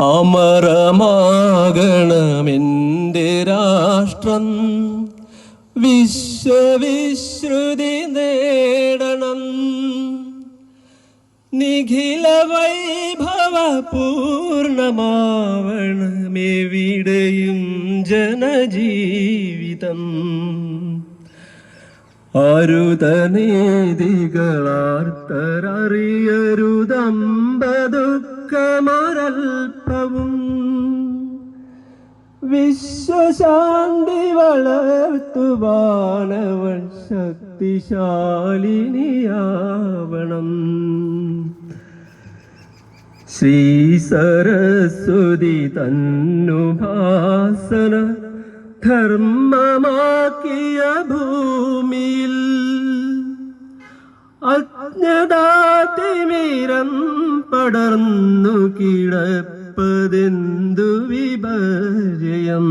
അമരമാകണമെന്റെ രാഷ്ട്രം വിശ്വവിശ്രുതി നേടണം. നിഖില വൈഭവ പൂർണമാവണമെവിടെയും ജനജീവിതം. അരുതനീതികളാർത്തറിയരുതമ്പതുക്കമരൽപ്പവും വിശ്വശാന്തി വളർത്തുവാനവൾ ശക്തിശാലിനിയാവണം. ശ്രീ സരസ്വതി തന്നുഭാസന ധർമ്മമാക്കിയ ഭൂമിയിൽ അജ്ഞതാതിമീരം പടർന്നു കിടപ്പതെന്തു വിപര്യം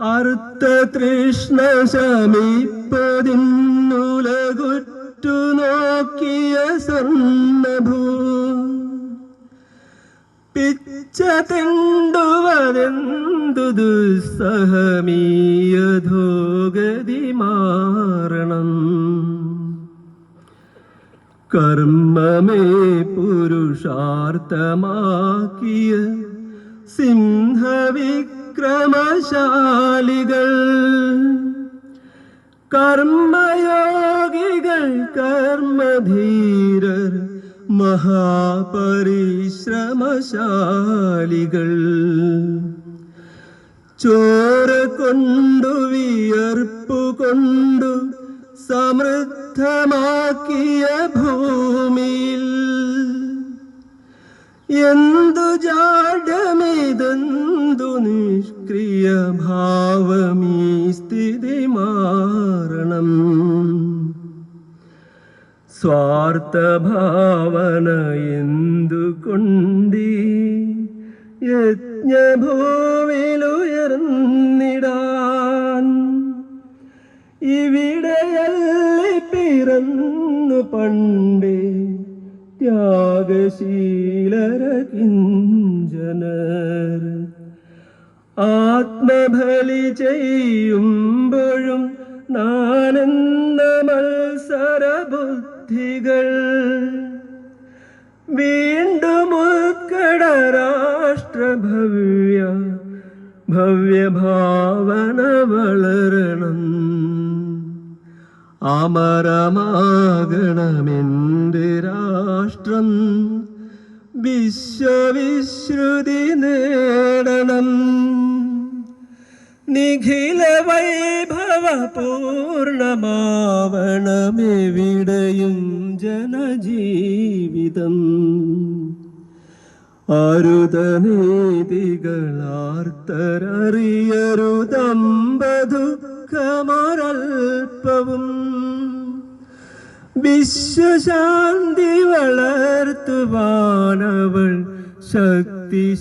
അർത്ഥ തൃഷ്ണ ശമിപ്പതിന്നുലകുറ്റു നോക്കിയ സ്വർണഭൂ പിച്ച തെണ്ടുവതെന്തു ദുസ്സഹമീയധോഗതി മാറണം. കർമ്മമേ പുരുഷാർത്ഥമാക്കിയ സിംഹവിക്രമശാലികൾ. കർമ്മയോഗികൾ കർമ്മധീരർ മഹാപരിശ്രമശാലികൾ. ചോര കൊണ്ടു വിയർപ്പു കൊണ്ടു സമൃദ്ധമാക്കിയ ഭൂമിയിൽ എന്തു ജാഡമിതെന്തു നിഷ്ക്രിയ ഭാവമീ സ്ഥിതി മാറണം. സ്വാർത്ഥഭാവന എന്തുകൊണ്ടീ? യജ്ഞഭൂമിയിലുയർന്നിടാൻ ഇവിടെയല്ലി പിറന്നു പണ്ടേ ത്യാഗശീലര കിഞ്ചനർ ആത്മബലി ചെയ്യുമ്പോഴും നാനന്ദ മത്സര ബുദ്ധികൾ വീണ്ടും ഉത്കട രാഷ്ട്രഭവ്യ ഭവ്യഭാവന വളരണം. അമരമാകണമെന്റെ രാഷ്ട്രം? വിശ്വവിശ്രുതി നേടണം. നിഖില വൈഭവ പൂർണമാവണമെവിടെയും ജനജീവിതം? അരുതനീതികളാർത്തരറിയരുതമ്പതുക്കമൊരൽപ്പവും വിശ്വശാന്തി വളർത്തുവാനവൾ ശക്തിശാലിനിയാവണം.